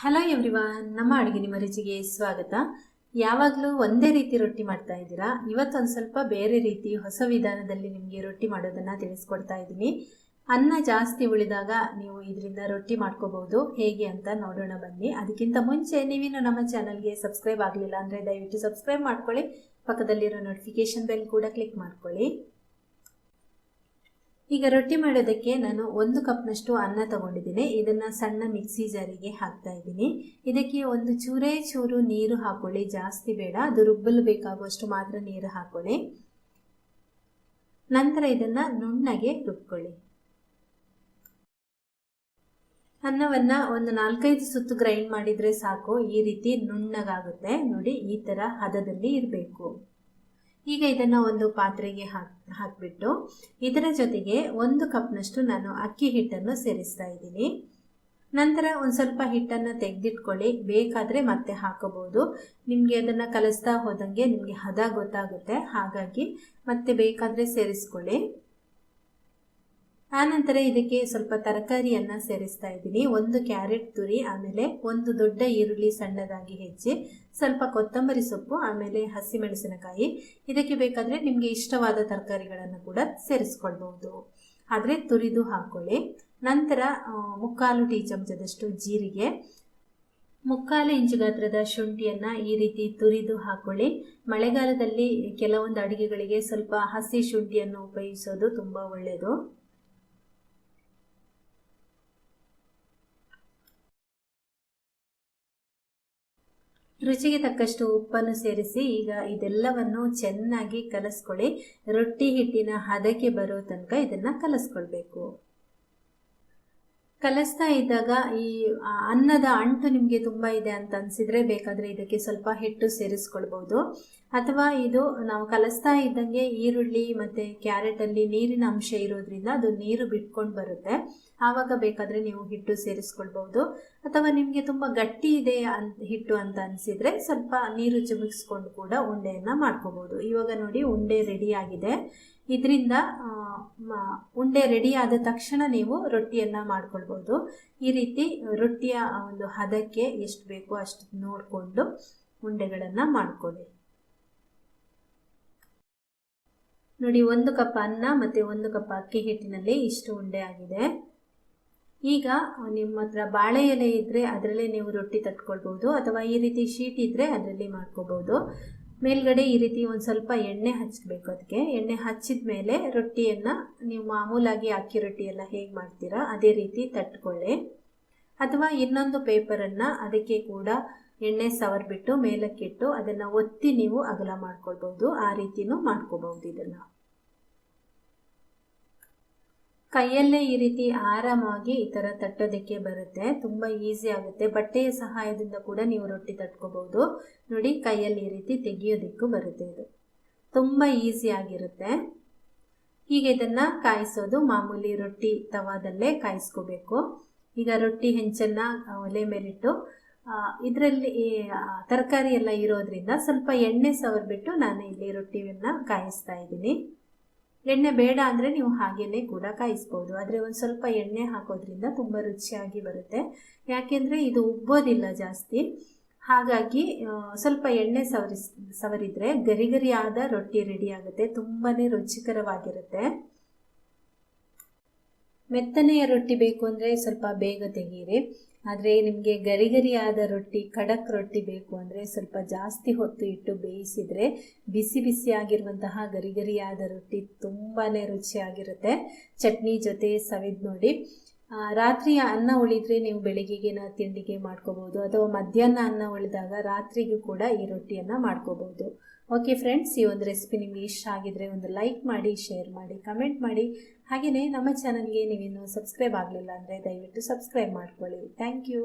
Hello ಎವ್ರಿವಾ ನಮ್ಮ ಅಡುಗೆ ನಿಮ್ಮ ರುಚಿಗೆ ಸ್ವಾಗತ. ಯಾವಾಗಲೂ ಒಂದೇ ರೀತಿ ರೊಟ್ಟಿ ಮಾಡ್ತಾ ಇದ್ದೀರಾ? ಇವತ್ತೊಂದು ಸ್ವಲ್ಪ ಬೇರೆ ರೀತಿ ಹೊಸ ವಿಧಾನದಲ್ಲಿ ನಿಮಗೆ ರೊಟ್ಟಿ ಮಾಡೋದನ್ನು ತಿಳಿಸ್ಕೊಡ್ತಾ ಇದ್ದೀನಿ. ಅನ್ನ ಜಾಸ್ತಿ ಉಳಿದಾಗ ನೀವು ಇದರಿಂದ ರೊಟ್ಟಿ ಮಾಡ್ಕೋಬಹುದು. ಹೇಗೆ ಅಂತ ನೋಡೋಣ ಬನ್ನಿ. ಅದಕ್ಕಿಂತ ಮುಂಚೆ ನೀವಿನ್ನು ನಮ್ಮ ಚಾನಲ್ಗೆ ಸಬ್ಸ್ಕ್ರೈಬ್ ಆಗಲಿಲ್ಲ ಅಂದರೆ ದಯವಿಟ್ಟು ಸಬ್ಸ್ಕ್ರೈಬ್ ಮಾಡ್ಕೊಳ್ಳಿ. ಪಕ್ಕದಲ್ಲಿರೋ ನೋಟಿಫಿಕೇಶನ್ ಬೆಲ್ ಕೂಡ ಕ್ಲಿಕ್ ಮಾಡ್ಕೊಳ್ಳಿ. ಈಗ ರೊಟ್ಟಿ ಮಾಡೋದಕ್ಕೆ ನಾನು ಒಂದು ಕಪ್ನಷ್ಟು ಅನ್ನ ತಗೊಂಡಿದ್ದೀನಿ. ಇದನ್ನು ಸಣ್ಣ ಮಿಕ್ಸಿ ಜಾರಿಗೆ ಹಾಕ್ತಾ ಇದ್ದೀನಿ. ಇದಕ್ಕೆ ಒಂದು ಚೂರೇ ಚೂರು ನೀರು ಹಾಕೊಳ್ಳಿ. ಜಾಸ್ತಿ ಬೇಡ. ಅದು ರುಬ್ಬಲು ಬೇಕಾಗುವಷ್ಟು ಮಾತ್ರ ನೀರು ಹಾಕೊಳ್ಳಿ. ನಂತರ ಇದನ್ನು ನುಣ್ಣಗೆ ರುಬ್ಕೊಳ್ಳಿ. ಅನ್ನವನ್ನು ಒಂದು ನಾಲ್ಕೈದು ಸುತ್ತು ಗ್ರೈಂಡ್ ಮಾಡಿದರೆ ಸಾಕು. ಈ ರೀತಿ ನುಣ್ಣಗಾಗುತ್ತೆ. ನೋಡಿ, ಈ ಥರ ಹದದಲ್ಲಿ ಇರಬೇಕು. ಈಗ ಇದನ್ನು ಒಂದು ಪಾತ್ರೆಗೆ ಹಾಕಿ, ಹಾಕಿಬಿಟ್ಟು ಇದರ ಜೊತೆಗೆ ಒಂದು ಕಪ್ನಷ್ಟು ನಾನು ಅಕ್ಕಿ ಹಿಟ್ಟನ್ನು ಸೇರಿಸ್ತಾ ಇದ್ದೀನಿ. ನಂತರ ಒಂದು ಸ್ವಲ್ಪ ಹಿಟ್ಟನ್ನು ತೆಗೆದಿಟ್ಕೊಳ್ಳಿ. ಬೇಕಾದರೆ ಮತ್ತೆ ಹಾಕೋಬೋದು ನಿಮಗೆ ಅದನ್ನು ಕಲಿಸ್ತಾ ಹೋದಂಗೆ ನಿಮಗೆ ಹದ ಗೊತ್ತಾಗುತ್ತೆ. ಹಾಗಾಗಿ ಮತ್ತೆ ಬೇಕಾದರೆ ಸೇರಿಸ್ಕೊಳ್ಳಿ. ಆನಂತರ ಇದಕ್ಕೆ ಸ್ವಲ್ಪ ತರಕಾರಿಯನ್ನು ಸೇರಿಸ್ತಾ ಇದ್ದೀನಿ. ಒಂದು ಕ್ಯಾರೆಟ್ ತುರಿ, ಆಮೇಲೆ ಒಂದು ದೊಡ್ಡ ಈರುಳ್ಳಿ ಸಣ್ಣದಾಗಿ ಹೆಚ್ಚಿ, ಸ್ವಲ್ಪ ಕೊತ್ತಂಬರಿ ಸೊಪ್ಪು, ಆಮೇಲೆ ಹಸಿಮೆಣಸಿನಕಾಯಿ. ಇದಕ್ಕೆ ಬೇಕಾದರೆ ನಿಮಗೆ ಇಷ್ಟವಾದ ತರಕಾರಿಗಳನ್ನು ಕೂಡ ಸೇರಿಸ್ಕೊಳ್ಬಹುದು. ಆದರೆ ತುರಿದು ಹಾಕೊಳ್ಳಿ. ನಂತರ ಮುಕ್ಕಾಲು ಟೀ ಚಮಚದಷ್ಟು ಜೀರಿಗೆ. ಮುಕ್ಕಾಲು ಇಂಚು ಗಾತ್ರದ ಶುಂಠಿಯನ್ನು ಈ ರೀತಿ ತುರಿದು ಹಾಕೊಳ್ಳಿ. ಮಳೆಗಾಲದಲ್ಲಿ ಕೆಲವೊಂದು ಅಡುಗೆಗಳಿಗೆ ಸ್ವಲ್ಪ ಹಸಿ ಶುಂಠಿಯನ್ನು ಉಪಯೋಗಿಸೋದು ತುಂಬ ಒಳ್ಳೆಯದು ರುಚಿಗೆ ತಕ್ಕಷ್ಟು ಉಪ್ಪನ್ನು ಸೇರಿಸಿ ಈಗ ಇದೆಲ್ಲವನ್ನು ಚೆನ್ನಾಗಿ ಕಲಸ್ಕೊಳ್ಳಿ. ರೊಟ್ಟಿ ಹಿಟ್ಟಿನ ಹದಕ್ಕೆ ಬರೋ ತನಕ ಇದನ್ನು ಕಲಸ್ಕೊಳ್ಬೇಕು. ಕಲಸ್ತಾ ಇದ್ದಾಗ ಈ ಅನ್ನದ ಅಂಟು ನಿಮಗೆ ತುಂಬ ಇದೆ ಅಂತ ಅನ್ಸಿದ್ರೆ ಬೇಕಾದರೆ ಇದಕ್ಕೆ ಸ್ವಲ್ಪ ಹಿಟ್ಟು ಸೇರಿಸ್ಕೊಳ್ಬೋದು. ಅಥವಾ ಇದು ನಾವು ಕಲಿಸ್ತಾ ಇದ್ದಂಗೆ ಈರುಳ್ಳಿ ಮತ್ತು ಕ್ಯಾರೆಟಲ್ಲಿ ನೀರಿನ ಅಂಶ ಇರೋದ್ರಿಂದ ಅದು ನೀರು ಬಿಟ್ಕೊಂಡು ಬರುತ್ತೆ. ಆವಾಗ ಬೇಕಾದರೆ ನೀವು ಹಿಟ್ಟು ಸೇರಿಸ್ಕೊಳ್ಬೋದು ಅಥವಾ ನಿಮಗೆ ತುಂಬ ಗಟ್ಟಿ ಇದೆ ಅಂತ ಹಿಟ್ಟು ಅಂತ ಅನಿಸಿದರೆ ಸ್ವಲ್ಪ ನೀರು ಚಿಮುಕಿಸ್ಕೊಂಡು ಕೂಡ ಉಂಡೆಯನ್ನು ಮಾಡ್ಕೋಬಹುದು ಇವಾಗ ನೋಡಿ ಉಂಡೆ ರೆಡಿ ಆಗಿದೆ. ಇದರಿಂದ ಉಂಡೆ ರೆಡಿ ಆದ ತಕ್ಷಣ ನೀವು ರೊಟ್ಟಿಯನ್ನು ಮಾಡ್ಕೊಳ್ಬೋದು. ಈ ರೀತಿ ರೊಟ್ಟಿಯ ಒಂದು ಹದಕ್ಕೆ ಎಷ್ಟು ಬೇಕೋ ಅಷ್ಟು ನೋಡಿಕೊಂಡು ಉಂಡೆಗಳನ್ನು ಮಾಡ್ಕೊಳ್ಳಿ. ನೋಡಿ, ಒಂದು ಕಪ್ ಅನ್ನ ಮತ್ತು ಒಂದು ಕಪ್ ಅಕ್ಕಿ ಹಿಟ್ಟಿನಲ್ಲಿ ಇಷ್ಟು ಉಂಡೆ ಆಗಿದೆ. ಈಗ ನಿಮ್ಮ ಹತ್ರ ಬಾಳೆ ಎಲೆ ಇದ್ದರೆ ಅದರಲ್ಲೇ ನೀವು ರೊಟ್ಟಿ ತಟ್ಕೊಳ್ಬೋದು ಅಥವಾ ಈ ರೀತಿ ಶೀಟ್ ಇದ್ದರೆ ಅದರಲ್ಲಿ ಮಾಡ್ಕೋಬೋದು ಮೇಲ್ಗಡೆ ಈ ರೀತಿ ಒಂದು ಸ್ವಲ್ಪ ಎಣ್ಣೆ ಹಚ್ಚಬೇಕು ಅದಕ್ಕೆ ಎಣ್ಣೆ ಹಚ್ಚಿದ ಮೇಲೆ ರೊಟ್ಟಿಯನ್ನು ನೀವು ಮಾಮೂಲಾಗಿ ಅಕ್ಕಿ ರೊಟ್ಟಿ ಎಲ್ಲ ಹೇಗೆ ಮಾಡ್ತೀರಾ, ಅದೇ ರೀತಿ ತಟ್ಕೊಳ್ಳಿ. ಅಥವಾ ಇನ್ನೊಂದು ಪೇಪರನ್ನು ಅದಕ್ಕೆ ಕೂಡ ಎಣ್ಣೆ ಸವರ್ಬಿಟ್ಟು ಮೇಲಕ್ಕಿಟ್ಟು ಅದನ್ನು ಒತ್ತಿ ನೀವು ಅಗಲ ಮಾಡ್ಕೊಳ್ಬೋದು ಆ ರೀತಿಯೂ ಮಾಡ್ಕೋಬಹುದು ಇದನ್ನು. ಕೈಯಲ್ಲೇ ಈ ರೀತಿ ಆರಾಮಾಗಿ ಈ ಥರ ತಟ್ಟೋದಕ್ಕೆ ಬರುತ್ತೆ. ತುಂಬ ಈಸಿ ಆಗುತ್ತೆ. ಬಟ್ಟೆಯ ಸಹಾಯದಿಂದ ಕೂಡ ನೀವು ರೊಟ್ಟಿ ತಟ್ಕೋಬಹುದು. ನೋಡಿ, ಕೈಯಲ್ಲಿ ಈ ರೀತಿ ತೆಗಿಯೋದಕ್ಕೂ ಬರುತ್ತೆ ಇದು. ತುಂಬ ಈಸಿ ಆಗಿರುತ್ತೆ. ಈಗ ಇದನ್ನು ಕಾಯಿಸೋದು ಮಾಮೂಲಿ ರೊಟ್ಟಿ ತವಾದಲ್ಲೇ ಕಾಯಿಸ್ಕೋಬೇಕು. ಈಗ ರೊಟ್ಟಿ, ಹೆಂಚನ್ನು ಒಲೆ ಮೇಲಿಟ್ಟು ಇದರಲ್ಲಿ ತರಕಾರಿ ಎಲ್ಲ ಇರೋದ್ರಿಂದ ಸ್ವಲ್ಪ ಎಣ್ಣೆ ಸವರ್ಬಿಟ್ಟು ನಾನು ಇಲ್ಲಿ ರೊಟ್ಟಿಯನ್ನು ಕಾಯಿಸ್ತಾ ಇದ್ದೀನಿ. ಎಣ್ಣೆ ಬೇಡ ಅಂದರೆ ನೀವು ಹಾಗೇನೆ ಕೂಡ ಕಾಯಿಸ್ಬೋದು. ಆದರೆ ಒಂದು ಸ್ವಲ್ಪ ಎಣ್ಣೆ ಹಾಕೋದ್ರಿಂದ ತುಂಬ ರುಚಿಯಾಗಿ ಬರುತ್ತೆ. ಯಾಕೆಂದರೆ ಇದು ಉಬ್ಬೋದಿಲ್ಲ ಜಾಸ್ತಿ. ಹಾಗಾಗಿ ಸ್ವಲ್ಪ ಎಣ್ಣೆ ಸವರಿಸ್, ಸವರಿದರೆ ಗರಿ ಗರಿಯಾದ ರೊಟ್ಟಿ ರೆಡಿ ಆಗುತ್ತೆ. ತುಂಬಾ ರುಚಿಕರವಾಗಿರುತ್ತೆ. ಮೆತ್ತನೆಯ ರೊಟ್ಟಿ ಬೇಕು ಅಂದರೆ ಸ್ವಲ್ಪ ಬೇಗ ತೆಗೀರಿ. ಆದರೆ ನಿಮಗೆ ಗರಿ ಗರಿಯಾದ ರೊಟ್ಟಿ, ಖಡಕ್ ರೊಟ್ಟಿ ಬೇಕು ಅಂದರೆ ಸ್ವಲ್ಪ ಜಾಸ್ತಿ ಹೊತ್ತು ಇಟ್ಟು ಬೇಯಿಸಿದರೆ ಬಿಸಿ ಬಿಸಿಯಾಗಿರುವಂತಹ ಗರಿ ಗರಿಯಾದ ರೊಟ್ಟಿ ತುಂಬಾ ರುಚಿಯಾಗಿರುತ್ತೆ. ಚಟ್ನಿ ಜೊತೆ ಸವಿದ್ ನೋಡಿ. ರಾತ್ರಿಯ ಅನ್ನ ಉಳಿದ್ರೆ ನೀವು ಬೆಳಿಗ್ಗೆಗಿನ ತಿಂಡಿಗೆ ಮಾಡ್ಕೋಬೋದು, ಅಥವಾ ಮಧ್ಯಾಹ್ನ ಅನ್ನ ಉಳಿದಾಗ ರಾತ್ರಿಗೂ ಕೂಡ ಈ ರೊಟ್ಟಿಯನ್ನು ಮಾಡ್ಕೋಬೋದು. ಓಕೆ ಫ್ರೆಂಡ್ಸ್ ಈ ಒಂದು ರೆಸಿಪಿ ನಿಮಗೆ ಇಷ್ಟ ಆಗಿದ್ರೆ ಒಂದು ಲೈಕ್ ಮಾಡಿ ಶೇರ್ ಮಾಡಿ ಕಮೆಂಟ್ ಮಾಡಿ. ಹಾಗೆಯೇ ನಮ್ಮ ಚಾನಲ್ಗೆ ನೀವೇನು ಸಬ್ಸ್ಕ್ರೈಬ್ ಆಗಲಿಲ್ಲ ಅಂದರೆ ದಯವಿಟ್ಟು ಸಬ್ಸ್ಕ್ರೈಬ್ ಮಾಡ್ಕೊಳ್ಳಿ. Thank you